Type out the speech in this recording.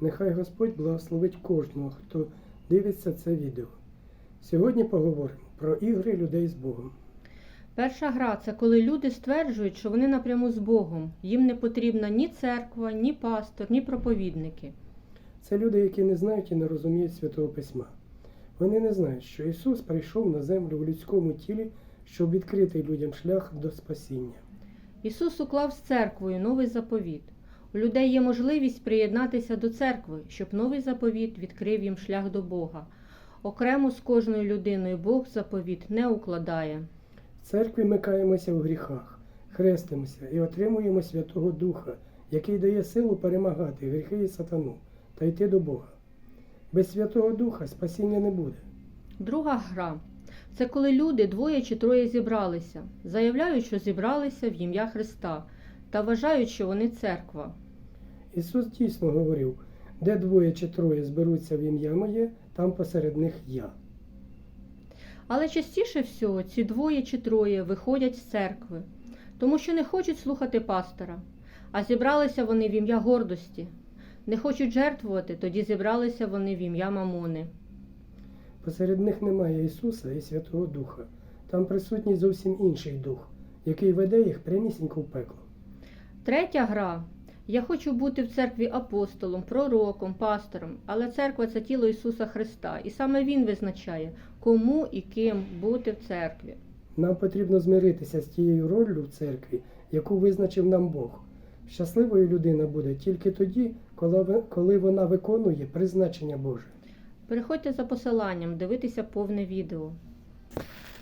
Нехай Господь благословить кожного, хто дивиться це відео. Сьогодні поговоримо про ігри людей з Богом. Перша гра це коли люди стверджують, що вони напряму з Богом. Їм не потрібна ні церква, ні пастор, ні проповідники. Це люди, які не знають і не розуміють Святого Письма. Вони не знають, що Ісус прийшов на землю в людському тілі, щоб відкрити людям шлях до спасіння. Ісус уклав з церквою новий заповіт. У людей є можливість приєднатися до церкви, щоб новий заповіт відкрив їм шлях до Бога. Окремо з кожною людиною Бог заповіт не укладає. В церкві ми каємося в гріхах, хрестимося і отримуємо Святого Духа, який дає силу перемагати гріхи і сатану та йти до Бога. Без Святого Духа спасіння не буде. Друга гра це коли люди двоє чи троє зібралися, заявляють, що зібралися в ім'я Христа та вважають, що вони церква. Ісус дійсно говорив, де двоє чи троє зберуться в ім'я моє, там посеред них я. Але частіше всього ці двоє чи троє виходять з церкви, тому що не хочуть слухати пастора, а зібралися вони в ім'я гордості. Не хочуть жертвувати, тоді зібралися вони в ім'я Мамони. Посеред них немає Ісуса і Святого Духа. Там присутній зовсім інший дух, який веде їх прямісінько в пекло. Третя гра. Я хочу бути в церкві апостолом, пророком, пастором, але церква це тіло Ісуса Христа, і саме Він визначає, кому і ким бути в церкві. Нам потрібно змиритися з тією роллю в церкві, яку визначив нам Бог. Щасливою людина буде тільки тоді, коли вона виконує призначення Боже. Переходьте за посиланням, дивитися повне відео.